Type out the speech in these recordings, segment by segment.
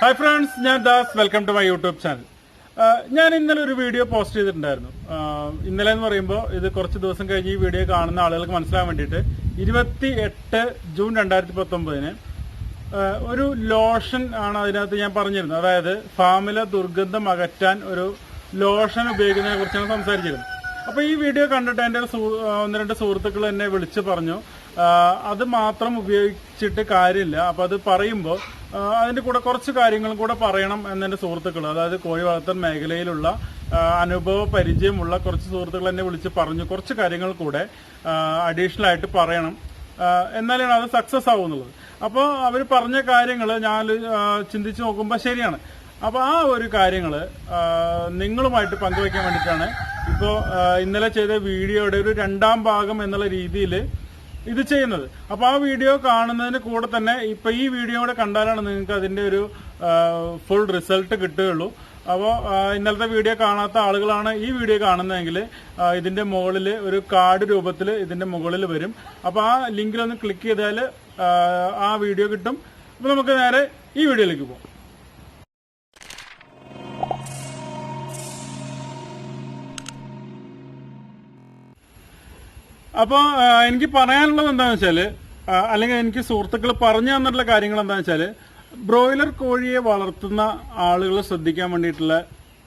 Hi friends ഞാൻ Das. Welcome to my YouTube channel ഞാൻ ഇന്നലെ ഒരു വീഡിയോ പോസ്റ്റ് ചെയ്തിട്ടുണ്ടായിരുന്നു. ഇന്നലെ എന്ന് പറയുമ്പോൾ ഇത് കുറച്ച് ദിവസം കഴിഞ്ഞ് ഈ വീഡിയോ കാണുന്ന ആളുകൾക്ക് മനസ്സിലാൻ വേണ്ടിയിട്ട് ഇരുപത്തി എട്ട് ജൂൺ രണ്ടായിരത്തി പത്തൊമ്പതിന് ഒരു ലോഷൻ ആണ് അതിനകത്ത് ഞാൻ പറഞ്ഞിരുന്നത്. അതായത് ഫാമിലെ ദുർഗന്ധം അകറ്റാൻ ഒരു ലോഷൻ ഉപയോഗിക്കുന്നതിനെ കുറിച്ചാണ് സംസാരിച്ചിരുന്നത്. അപ്പോൾ ഈ വീഡിയോ കണ്ടിട്ട് ആ, ഒന്ന് രണ്ട് സുഹൃത്തുക്കൾ എന്നെ വിളിച്ച് പറഞ്ഞു അത് മാത്രം ഉപയോഗിച്ചിട്ട് കാര്യമില്ല. അപ്പൊ അത് പറയുമ്പോൾ അതിന്റെ കൂടെ കുറച്ച് കാര്യങ്ങളും കൂടെ പറയണം എന്നെ സുഹൃത്തുക്കൾ അതായത് കോഴി വളർത്തൽ മേഖലയിലുള്ള അനുഭവ പരിചയമുള്ള കുറച്ച് സുഹൃത്തുക്കൾ എന്നെ വിളിച്ച് പറഞ്ഞു. കുറച്ച് കാര്യങ്ങൾ കൂടെ അഡീഷണൽ ആയിട്ട് പറയണം. എന്നാലാണ് അത് സക്സസ് ആവുന്നുള്ളത്. അപ്പോൾ അവർ പറഞ്ഞ കാര്യങ്ങൾ ഞാൻ ചിന്തിച്ച് നോക്കുമ്പോൾ ശരിയാണ്. അപ്പോൾ ആ ഒരു കാര്യങ്ങൾ നിങ്ങളുമായിട്ട് പങ്കുവയ്ക്കാൻ വേണ്ടിയിട്ടാണ് ഇപ്പോൾ ഇന്നലെ ചെയ്ത വീഡിയോയുടെ ഒരു രണ്ടാം ഭാഗം എന്നുള്ള രീതിയിൽ ഇത് ചെയ്യുന്നത്. അപ്പൊ ആ വീഡിയോ കാണുന്നതിന് കൂടെ തന്നെ ഇപ്പൊ ഈ വീഡിയോ കൂടെ കണ്ടാലാണ് നിങ്ങൾക്ക് അതിന്റെ ഒരു ഫുൾ റിസൾട്ട് കിട്ടുകയുള്ളൂ. അപ്പോൾ ഇന്നലത്തെ വീഡിയോ കാണാത്ത ആളുകളാണ് ഈ വീഡിയോ കാണുന്നതെങ്കിൽ ഇതിന്റെ മുകളിൽ ഒരു കാർഡ് രൂപത്തിൽ ഇതിന്റെ മുകളിൽ വരും. അപ്പോൾ ആ ലിങ്കിൽ ഒന്ന് ക്ലിക്ക് ചെയ്താൽ ആ വീഡിയോ കിട്ടും. അപ്പോൾ നമുക്ക് നേരെ ഈ വീഡിയോയിലേക്ക് പോകാം അപ്പോൾ എനിക്ക് പറയാനുള്ളത് എന്താണെന്ന് വെച്ചാൽ അല്ലെങ്കിൽ എനിക്ക് സുഹൃത്തുക്കൾ പറഞ്ഞു തന്നിട്ടുള്ള കാര്യങ്ങൾ എന്താണെന്ന് വെച്ചാൽ ബ്രോയിലർ കോഴിയെ വളർത്തുന്ന ആളുകൾ ശ്രദ്ധിക്കാൻ വേണ്ടിയിട്ടുള്ള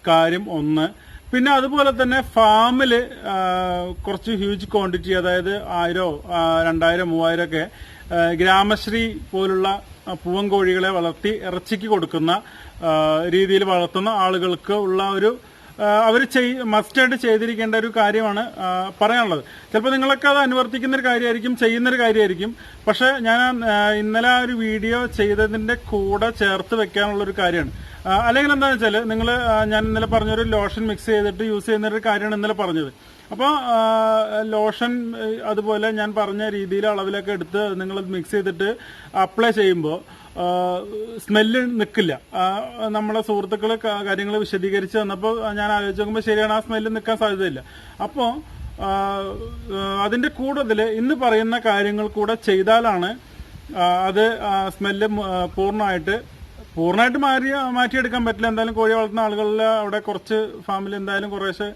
കാര്യം ഒന്ന്. പിന്നെ അതുപോലെ തന്നെ ഫാമിൽ കുറച്ച് ഹ്യൂജ് ക്വാണ്ടിറ്റി അതായത് ആയിരോ രണ്ടായിരം മൂവായിരം ഒക്കെ ഗ്രാമശ്രീ പോലുള്ള പൂവൻ കോഴികളെ വളർത്തി ഇറച്ചിക്ക് കൊടുക്കുന്ന രീതിയിൽ വളർത്തുന്ന ആളുകൾക്ക് ഉള്ള ഒരു അവർ മസ്റ്റായിട്ട് ചെയ്തിരിക്കേണ്ട ഒരു കാര്യമാണ് പറയാനുള്ളത്. ചിലപ്പോൾ നിങ്ങളൊക്കെ അത് അനുവർത്തിക്കുന്ന ഒരു കാര്യമായിരിക്കും ചെയ്യുന്ന ഒരു കാര്യമായിരിക്കും. പക്ഷെ ഞാൻ ഇന്നലെ ആ ഒരു വീഡിയോ ചെയ്തതിന്റെ കൂടെ ചേർത്ത് വെക്കാനുള്ള ഒരു കാര്യമാണ്. അല്ലെങ്കിൽ എന്താണെന്ന് വെച്ചാൽ നിങ്ങൾ ഞാൻ ഇന്നലെ പറഞ്ഞൊരു ലോഷൻ മിക്സ് ചെയ്തിട്ട് യൂസ് ചെയ്യുന്ന ഒരു കാര്യമാണ് ഇന്നലെ പറഞ്ഞത്. അപ്പോൾ ലോഷൻ അതുപോലെ ഞാൻ പറഞ്ഞ രീതിയിൽ അളവിലൊക്കെ എടുത്ത് നിങ്ങൾ മിക്സ് ചെയ്തിട്ട് അപ്ലൈ ചെയ്യുമ്പോൾ സ്മെല്ല് നിൽക്കില്ല നമ്മളെ സുഹൃത്തുക്കൾ കാര്യങ്ങൾ വിശദീകരിച്ച് തന്നപ്പോൾ ഞാൻ ആലോചിച്ച് നോക്കുമ്പോൾ ശരിയാണ് ആ സ്മെല്ല് നിൽക്കാൻ സാധ്യതയില്ല. അപ്പോൾ അതിന്റെ കൂടുതൽ ഇന്ന് പറയുന്ന കാര്യങ്ങൾ കൂടെ ചെയ്താലാണ് അത് സ്മെല്ല് പൂർണമായിട്ട് പൂർണമായിട്ട് മാറി മാറ്റിയെടുക്കാൻ പറ്റില്ല. എന്തായാലും കോഴി വളർത്തുന്ന ആളുകളിൽ അവിടെ കുറച്ച് ഫാമിൽ എന്തായാലും കുറേശ്ശെ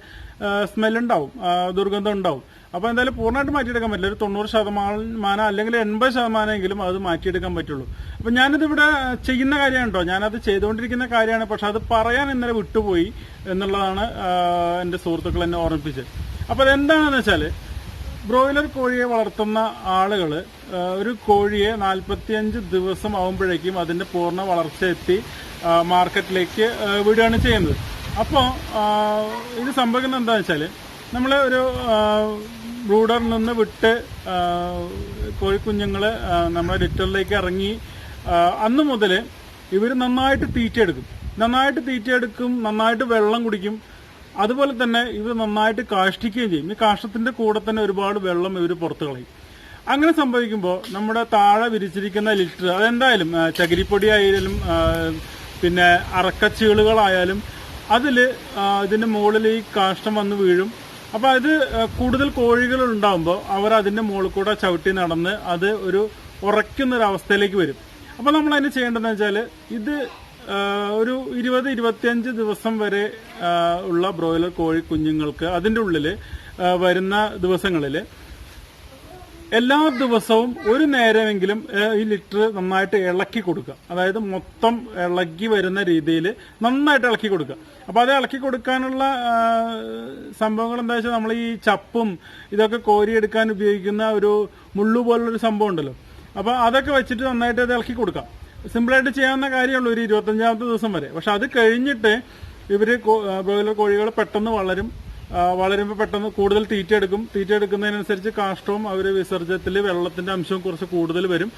സ്മെൽ ഉണ്ടാവും ദുർഗന്ധം ഉണ്ടാവും. അപ്പൊ എന്തായാലും പൂർണമായിട്ട് മാറ്റിയെടുക്കാൻ പറ്റില്ല. ഒരു തൊണ്ണൂറ് ശതമാനം അല്ലെങ്കിൽ എൺപത് ശതമാനമെങ്കിലും അത് മാറ്റിയെടുക്കാൻ പറ്റുള്ളൂ. അപ്പൊ ഞാനിത് ഇവിടെ ചെയ്യുന്ന കാര്യമാണ് കേട്ടോ ഞാനത് ചെയ്തുകൊണ്ടിരിക്കുന്ന കാര്യമാണ്. പക്ഷെ അത് പറയാൻ ഇന്നലെ വിട്ടുപോയി എന്നുള്ളതാണ് എന്റെ സുഹൃത്തുക്കൾ എന്നെ ഓർമ്മിപ്പിച്ചത്. അപ്പൊ അതെന്താണെന്ന് വെച്ചാൽ ബ്രോയിലർ കോഴിയെ വളർത്തുന്ന ആളുകൾ ഒരു കോഴിയെ നാൽപ്പത്തിയഞ്ച് ദിവസം ആവുമ്പോഴേക്കും അതിന്റെ പൂർണ വളർച്ച എത്തി മാർക്കറ്റിലേക്ക് വിടുകയാണ് ചെയ്യുന്നത്. അപ്പോൾ ഇത് സംഭവിക്കുന്നത് എന്താണെന്ന് വെച്ചാൽ നമ്മൾ ഒരു ബ്രൂഡറിൽ നിന്ന് വിട്ട് കോഴിക്കുഞ്ഞുങ്ങൾ നമ്മുടെ ലിറ്ററിലേക്ക് ഇറങ്ങി അന്ന് മുതൽ ഇവർ നന്നായിട്ട് തീറ്റയെടുക്കും. നന്നായിട്ട് തീറ്റയെടുക്കും നന്നായിട്ട് വെള്ളം കുടിക്കും. അതുപോലെ തന്നെ ഇവർ നന്നായിട്ട് കാഷ്ടിക്കുകയും ചെയ്യും. ഈ കാഷ്ടത്തിന്റെ കൂടെ തന്നെ ഒരുപാട് വെള്ളം ഇവർ പുറത്തു കളയും. അങ്ങനെ സംഭവിക്കുമ്പോൾ നമ്മുടെ താഴെ വിരിച്ചിരിക്കുന്ന ലിറ്റർ അതെന്തായാലും ചകിരിപ്പൊടി ആയാലും പിന്നെ അറക്കച്ചീളുകളായാലും അതിൽ ഇതിന്റെ മുകളിൽ ഈ കാഷ്ടം വന്ന് വീഴും. അപ്പോൾ അത് കൂടുതൽ കോഴികൾ ഉണ്ടാകുമ്പോൾ അവർ അതിന്റെ മുകളിൽ കൂടെ ചവിട്ടി നടന്ന് അത് ഒരു ഉറയ്ക്കുന്നൊരവസ്ഥയിലേക്ക് വരും. അപ്പോൾ നമ്മൾ അതിന് ചെയ്യേണ്ടതെന്ന് വെച്ചാൽ ഇത് ഒരു ഇരുപത് ഇരുപത്തിയഞ്ച് ദിവസം വരെ ഉള്ള ബ്രോയിലർ കോഴി കുഞ്ഞുങ്ങൾക്ക് അതിന്റെ ഉള്ളിൽ വരുന്ന ദിവസങ്ങളിൽ എല്ലാ ദിവസവും ഒരു നേരമെങ്കിലും ഈ ലിറ്റർ നന്നായിട്ട് ഇളക്കി കൊടുക്കുക. അതായത് മൊത്തം ഇളക്കി വരുന്ന രീതിയിൽ നന്നായിട്ട് ഇളക്കി കൊടുക്കുക. അപ്പോൾ അത് ഇളക്കി കൊടുക്കാനുള്ള സംഭവങ്ങൾ എന്താ വെച്ചാൽ നമ്മൾ ഈ ചപ്പും ഇതൊക്കെ കോരിയെടുക്കാൻ ഉപയോഗിക്കുന്ന ഒരു മുള്ളു പോലുള്ളൊരു സംഭവം ഉണ്ടല്ലോ. അപ്പോൾ അതൊക്കെ വെച്ചിട്ട് നന്നായിട്ട് അത് ഇളക്കി കൊടുക്കാം. സിമ്പിളായിട്ട് ചെയ്യാവുന്ന കാര്യമുള്ളൂ ഒരു ഇരുപത്തഞ്ചാമത്തെ ദിവസം വരെ. പക്ഷെ അത് കഴിഞ്ഞിട്ട് ഇവർ ബ്രോയിലർ കോഴികൾ പെട്ടെന്ന് വളരും. വളരുമ്പോൾ പെട്ടെന്ന് കൂടുതൽ തീറ്റ എടുക്കും. തീറ്റ എടുക്കുന്നതിനനുസരിച്ച് കാഷ്ടവും അവർ വിസർജ്യത്തിൽ വെള്ളത്തിന്റെ അംശവും കുറച്ച് കൂടുതൽ വരും.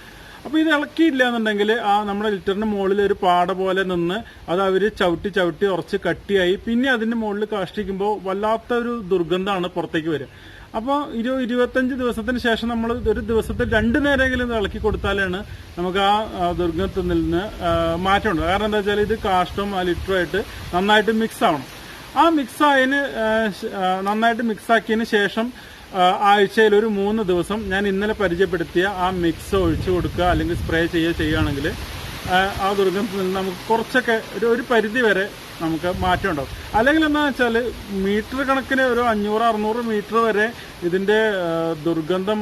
അപ്പോൾ ഇത് ഇളക്കിയില്ല എന്നുണ്ടെങ്കിൽ ആ നമ്മുടെ ലിറ്ററിന് മുകളിൽ ഒരു പാട പോലെ നിന്ന് അത് അവർ ചവിട്ടി ചവിട്ടി ഉറച്ച് കട്ടിയായി. പിന്നെ അതിന്റെ മുകളിൽ കാഷ്ടിക്കുമ്പോൾ വല്ലാത്തൊരു ദുർഗന്ധമാണ് പുറത്തേക്ക് വരിക. അപ്പോൾ ഇരു ഇരുപത്തഞ്ച് ദിവസത്തിന് ശേഷം നമ്മൾ ഒരു ദിവസത്തിൽ രണ്ട് നേരമെങ്കിലും ഇളക്കി കൊടുത്താലാണ് നമുക്ക് ആ ദുർഗത്തിൽ നിന്ന് മാറ്റം കാരണം എന്താ വെച്ചാൽ ഇത് കാഷ്ടവും ആ ലിറ്ററുമായിട്ട് നന്നായിട്ട് മിക്സ് ആവണം. ആ മിക്സ് ആയതിന് നന്നായിട്ട് മിക്സ് ആക്കിയതിന് ശേഷം ആഴ്ചയിൽ ഒരു മൂന്ന് ദിവസം ഞാൻ ഇന്നലെ പരിചയപ്പെടുത്തിയ ആ മിക്സ് ഒഴിച്ചു കൊടുക്കുക അല്ലെങ്കിൽ സ്പ്രേ ചെയ്യുക ചെയ്യുകയാണെങ്കിൽ ആ, ദുർഗന്ധത്തിൽ നിന്ന് നമുക്ക് കുറച്ചൊക്കെ ഒരു ഒരു പരിധി വരെ നമുക്ക് മാറ്റം ഉണ്ടാവും. അല്ലെങ്കിൽ എന്താണെന്ന് വെച്ചാൽ മീറ്റർ കണക്കിന് ഒരു അഞ്ഞൂറ് അറുന്നൂറ് മീറ്റർ വരെ ഇതിന്റെ ദുർഗന്ധം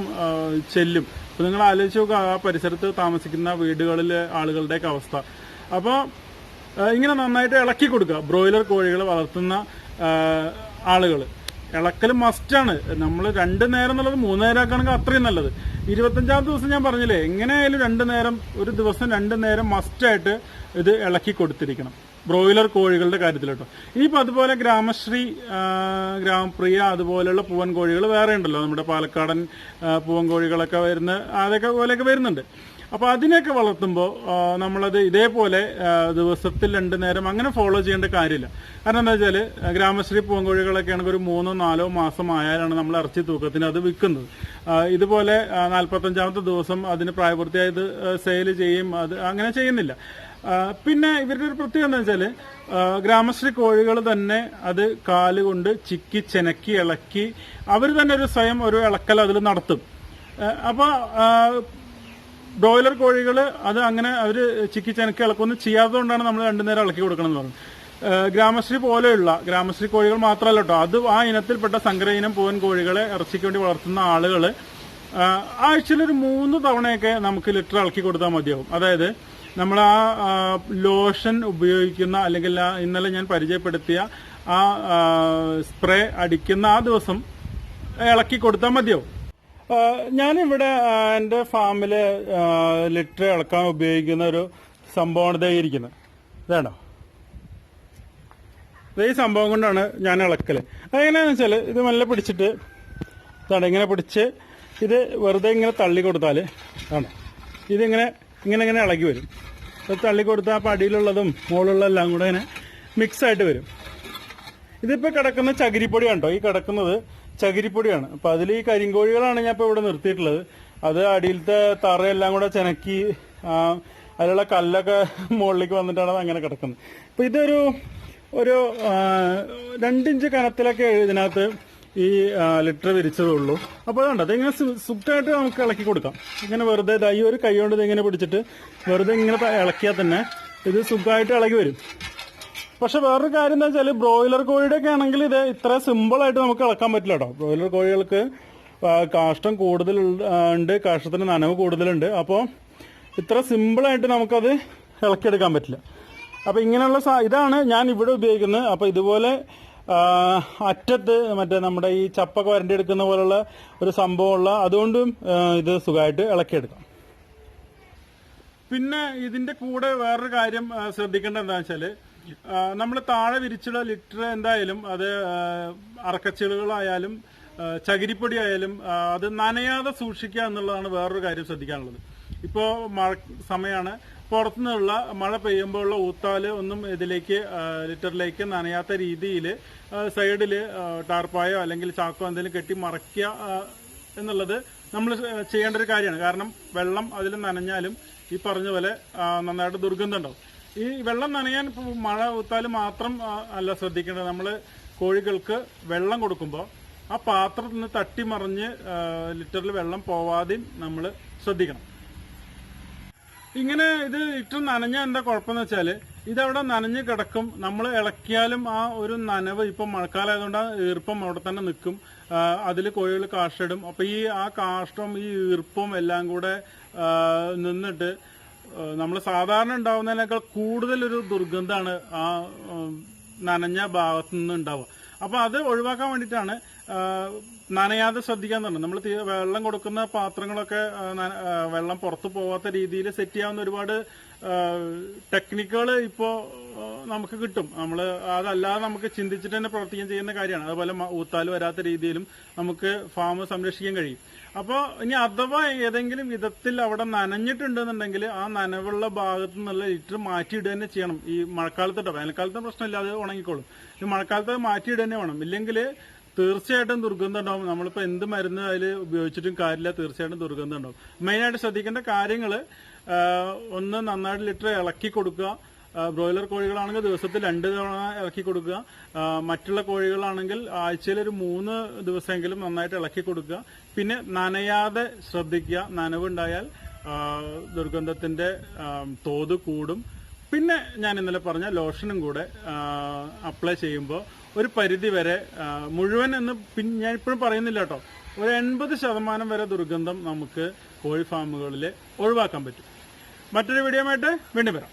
ചെല്ലും. അപ്പൊ നിങ്ങൾ ആലോചിച്ച് നോക്കുക ആ പരിസരത്ത് താമസിക്കുന്ന വീടുകളിലെ ആളുകളുടെയൊക്കെ അവസ്ഥ. അപ്പോൾ ഇങ്ങനെ നന്നായിട്ട് ഇളക്കി കൊടുക്കുക. ബ്രോയിലർ കോഴികൾ വളർത്തുന്ന ആളുകൾ ഇളക്കൽ മസ്റ്റാണ് നമ്മൾ രണ്ട് നേരം എന്നുള്ളത് മൂന്ന് നേരം ആക്കുകയാണെങ്കിൽ അത്രയും നല്ലത്. ഇരുപത്തഞ്ചാം ദിവസം ഞാൻ പറഞ്ഞില്ലേ എങ്ങനെയായാലും രണ്ട് നേരം ഒരു ദിവസം രണ്ട് നേരം മസ്റ്റായിട്ട് ഇത് ഇളക്കി കൊടുത്തിരിക്കണം. ബ്രോയിലർ കോഴികളുടെ കാര്യത്തിൽ കേട്ടോ ഇനിയിപ്പോൾ അതുപോലെ ഗ്രാമശ്രീ ഗ്രാമപ്രിയ അതുപോലെയുള്ള പൂവൻ കോഴികൾ വേറെ ഉണ്ടല്ലോ. നമ്മുടെ പാലക്കാടൻ പൂവൻ കോഴികളൊക്കെ വരുന്ന അതൊക്കെ പോലെയൊക്കെ വരുന്നുണ്ട്. അപ്പോൾ അതിനെയൊക്കെ വളർത്തുമ്പോൾ നമ്മളത് ഇതേപോലെ ദിവസത്തിൽ രണ്ട് നേരം അങ്ങനെ ഫോളോ ചെയ്യേണ്ട കാര്യമില്ല. കാരണം എന്താ വെച്ചാൽ ഗ്രാമശ്രീ പൂങ്കോഴികളൊക്കെ ആണെങ്കിൽ ഒരു മൂന്നോ നാലോ മാസം ആയാലാണ് നമ്മൾ ഇറച്ചി തൂക്കത്തിന് അത് വിൽക്കുന്നത്. ഇതുപോലെ നാൽപ്പത്തഞ്ചാമത്തെ ദിവസം അതിന് പ്രായപൂർത്തിയായത് സെയിൽ ചെയ്യും അത് അങ്ങനെ ചെയ്യുന്നില്ല. പിന്നെ ഇവരുടെ ഒരു പ്രത്യേകത എന്താ വെച്ചാൽ ഗ്രാമശ്രീ കോഴികൾ തന്നെ അത് കാലുകൊണ്ട് ചിക്കി ചെനക്കി ഇളക്കി അവർ തന്നെ ഒരു സ്വയം ഒരു ഇളക്കൽ അതിൽ നടത്തും. അപ്പോൾ ബ്രോയിലർ കോഴികൾ അത് അങ്ങനെ അവർ ചിക്കി ചെനക്കി ഇളക്കൊന്നും ചെയ്യാത്തതുകൊണ്ടാണ് നമ്മൾ രണ്ടു നേരം ഇളക്കി കൊടുക്കണം എന്ന് പറഞ്ഞത്. ഗ്രാമശ്രീ പോലെയുള്ള ഗ്രാമശ്രീ കോഴികൾ മാത്രമല്ല കേട്ടോ. അത് ആ ഇനത്തിൽപ്പെട്ട സങ്കര ഇനം പൂവൻ കോഴികളെ ഇറച്ചിക്ക് വേണ്ടി വളർത്തുന്ന ആളുകൾ ആഴ്ചയിൽ ഒരു മൂന്ന് തവണയൊക്കെ നമുക്ക് ലിറ്റർ ഇളക്കി കൊടുത്താൽ മതിയാവും. അതായത് നമ്മൾ ആ ലോഷൻ ഉപയോഗിക്കുന്ന അല്ലെങ്കിൽ ഇന്നലെ ഞാൻ പരിചയപ്പെടുത്തിയ ആ സ്പ്രേ അടിക്കുന്ന ആ ദിവസം ഇളക്കി കൊടുത്താൽ മതിയാവും. ഞാനിവിടെ എന്റെ ഫാമിൽ ലിറ്റർ ഇളക്കാൻ ഉപയോഗിക്കുന്ന ഒരു സംഭവമാണ് ഇതേ ഇരിക്കുന്നത് ഇതാണോ? ഈ സംഭവം കൊണ്ടാണ് ഞാൻ ഇളക്കൽ. അതെങ്ങനെയാന്ന് വെച്ചാൽ ഇത് നല്ല പിടിച്ചിട്ട് ഇതാണ് ഇങ്ങനെ പിടിച്ച് ഇത് വെറുതെ ഇങ്ങനെ തള്ളി കൊടുത്താൽ ആണ്. ഇതിങ്ങനെ ഇങ്ങനെ ഇങ്ങനെ ഇളകി വരും. തള്ളി കൊടുത്താൽ ആ അടിയിലുള്ളതും മുകളിലുള്ള എല്ലാം കൂടെ ഇങ്ങനെ മിക്സ് ആയിട്ട് വരും. ഇതിപ്പോ കിടക്കുന്ന ചകിരിപ്പൊടിയാണ് കണ്ടോ? ഈ കിടക്കുന്നത് ചകിരിപ്പൊടിയാണ്. അപ്പൊ അതിൽ ഈ കരിങ്കോഴികളാണ് ഞാൻ ഇപ്പൊ ഇവിടെ നിർത്തിയിട്ടുള്ളത്. അത് അടിയിലത്തെ തറയെല്ലാം കൂടെ ചെനക്കി അതിലുള്ള കല്ലൊക്കെ മുകളിലേക്ക് വന്നിട്ടാണ് അത് അങ്ങനെ കിടക്കുന്നത്. അപ്പൊ ഇതൊരു ഒരു രണ്ടിഞ്ച് കനത്തിലൊക്കെ ഇതിനകത്ത് ഈ ലിറ്റർ ലിറ്റർ വിരിച്ചതുള്ളൂ അപ്പോൾ അതുകൊണ്ട് അതിങ്ങനെ സുപ്റ്റായിട്ട് നമുക്ക് ഇളക്കി കൊടുക്കാം. ഇങ്ങനെ വെറുതെ ഈ ഒരു കൈ കൊണ്ട് ഇങ്ങനെ പിടിച്ചിട്ട് വെറുതെ ഇങ്ങനെ ഇളക്കിയാൽ തന്നെ ഇത് സുഖമായിട്ട് ഇളകി വരും. പക്ഷെ വേറൊരു കാര്യം എന്താ വെച്ചാൽ ബ്രോയിലർ കോഴിയുടെ ഒക്കെ ആണെങ്കിൽ ഇത് ഇത്ര സിമ്പിൾ ആയിട്ട് നമുക്ക് ഇളക്കാൻ പറ്റില്ല കേട്ടോ ബ്രോയിലർ കോഴികൾക്ക് കാഷ്ടം കൂടുതൽ ഉണ്ട് കാഷ്ടത്തിന് നനവ് കൂടുതലുണ്ട്. അപ്പോൾ ഇത്ര സിമ്പിളായിട്ട് നമുക്കത് ഇളക്കിയെടുക്കാൻ പറ്റില്ല. അപ്പോൾ ഇങ്ങനെയുള്ള ഇതാണ് ഞാൻ ഇവിടെ ഉപയോഗിക്കുന്നത്. അപ്പോൾ ഇതുപോലെ അറ്റത്ത് മറ്റേ നമ്മുടെ ഈ ചപ്പൊക്കെ വരണ്ടിയെടുക്കുന്ന പോലുള്ള ഒരു സംഭവമുള്ള അതുകൊണ്ടും ഇത് സുഖമായിട്ട് ഇളക്കിയെടുക്കാം. പിന്നെ ഇതിന്റെ കൂടെ വേറൊരു കാര്യം ശ്രദ്ധിക്കേണ്ട ശ്രദ്ധിക്കേണ്ടത് എന്താ വെച്ചാൽ നമ്മൾ താഴെ വിരിച്ചുള്ള ലിറ്റർ എന്തായാലും അത് അറക്കച്ചിളുകളായാലും ചകിരിപ്പൊടി ആയാലും അത് നനയാതെ സൂക്ഷിക്കുക എന്നുള്ളതാണ് വേറൊരു കാര്യം ശ്രദ്ധിക്കാനുള്ളത്. ഇപ്പോൾ മഴ സമയമാണ് പുറത്തുനിന്നുള്ള മഴ പെയ്യുമ്പോഴുള്ള ഊത്താൽ ഒന്നും ഇതിലേക്ക് ലിറ്ററിലേക്ക് നനയാത്ത രീതിയിൽ സൈഡിൽ ടാർപ്പായോ അല്ലെങ്കിൽ ചാക്കോ എന്തെങ്കിലും കെട്ടി മറയ്ക്കുക എന്നുള്ളത് നമ്മൾ ചെയ്യേണ്ട ഒരു കാര്യമാണ്. കാരണം വെള്ളം അതിൽ നനഞ്ഞാലും ഈ പറഞ്ഞ പോലെ നന്നായിട്ട് ദുർഗന്ധം ഉണ്ടാവും. ഈ വെള്ളം നനയാൻ മഴ ഊത്താൽ മാത്രം അല്ല ശ്രദ്ധിക്കേണ്ടത് നമ്മൾ കോഴികൾക്ക് വെള്ളം കൊടുക്കുമ്പോൾ ആ പാത്രത്തിൽ നിന്ന് തട്ടിമറിഞ്ഞ് മറിഞ്ഞ് ലിറ്ററിൽ വെള്ളം പോവാതെയും നമ്മൾ ശ്രദ്ധിക്കണം. ഇങ്ങനെ ഇത് ഇട്ട് നനഞ്ഞ എന്താ കുഴപ്പമെന്ന് വെച്ചാൽ ഇതവിടെ നനഞ്ഞ് കിടക്കും. നമ്മൾ ഇളക്കിയാലും ആ ഒരു നനവ് ഇപ്പം മഴക്കാലമായതുകൊണ്ട് ആ ഈർപ്പം അവിടെ തന്നെ നിൽക്കും. അതിൽ കോഴികൾ കാഷ്ടിടും അപ്പം ഈ ആ കാഷ്ടം ഈ ഈർപ്പം എല്ലാം കൂടെ നിന്നിട്ട് നമ്മൾ സാധാരണ ഉണ്ടാവുന്നതിനേക്കാൾ കൂടുതലൊരു ദുർഗന്ധമാണ് ആ നനഞ്ഞ ഭാഗത്തു നിന്ന് ഉണ്ടാവുക. അപ്പോൾ അത് ഒഴിവാക്കാൻ വേണ്ടിയിട്ടാണ് നനയാതെ ശ്രദ്ധിക്കാൻ തന്നെ നമ്മൾ വെള്ളം കൊടുക്കുന്ന പാത്രങ്ങളൊക്കെ വെള്ളം പുറത്തു പോവാത്ത രീതിയിൽ സെറ്റ് ചെയ്യാവുന്ന ഒരുപാട് ടെക്നിക്കുകൾ ഇപ്പോൾ നമുക്ക് കിട്ടും. നമ്മൾ അതല്ലാതെ നമുക്ക് ചിന്തിച്ചിട്ട് തന്നെ പ്രവർത്തിക്കുകയും ചെയ്യുന്ന കാര്യമാണ്. അതുപോലെ ഊത്താൽ വരാത്ത രീതിയിലും നമുക്ക് ഫാം സംരക്ഷിക്കാൻ കഴിയും. അപ്പോൾ ഇനി അഥവാ ഏതെങ്കിലും വിധത്തിൽ അവിടെ നനഞ്ഞിട്ടുണ്ടെന്നുണ്ടെങ്കിൽ ആ നനവുള്ള ഭാഗത്ത് നിന്നുള്ള ലിറ്റർ മാറ്റിയിടുക തന്നെ ചെയ്യണം. ഈ മഴക്കാലത്തോട്ട്. വേനൽക്കാലത്തെ പ്രശ്നമില്ല അത് ഉണങ്ങിക്കോളും. ഈ മഴക്കാലത്ത് മാറ്റിയിടുക തന്നെ വേണം. ഇല്ലെങ്കിൽ തീർച്ചയായിട്ടും ദുർഗന്ധം ഉണ്ടാവും. നമ്മളിപ്പോൾ എന്ത് മരുന്ന് അതിൽ ഉപയോഗിച്ചിട്ടും കാര്യമില്ല. തീർച്ചയായിട്ടും ദുർഗന്ധം ഉണ്ടാവും. മെയിനായിട്ട് ശ്രദ്ധിക്കേണ്ട കാര്യങ്ങൾ ഒന്ന് നന്നായിട്ട് ലിറ്റർ ഇളക്കി കൊടുക്കുക. ബ്രോയിലർ കോഴികളാണെങ്കിൽ ദിവസത്തിൽ രണ്ട് തവണ ഇളക്കി കൊടുക്കുക. മറ്റുള്ള കോഴികളാണെങ്കിൽ ആഴ്ചയിൽ ഒരു മൂന്ന് ദിവസമെങ്കിലും നന്നായിട്ട് ഇളക്കി കൊടുക്കുക. പിന്നെ നനയാതെ ശ്രദ്ധിക്കുക. നനവുണ്ടായാൽ ദുർഗന്ധത്തിന്റെ തോത് കൂടും. പിന്നെ ഞാൻ ഇന്നലെ പറഞ്ഞ ലോഷനും കൂടെ അപ്ലൈ ചെയ്യുമ്പോൾ ഒരു പരിധി വരെ മുഴുവൻ എന്ന് ഞാൻ ഇപ്പോഴും പറയുന്നില്ല കേട്ടോ. ഒരു എൺപത് ശതമാനം വരെ ദുർഗന്ധം നമുക്ക് കോഴി ഫാമുകളിൽ ഒഴിവാക്കാൻ പറ്റും. മറ്റൊരു വീഡിയോ ആയിട്ട് വീണ്ടും വരാം.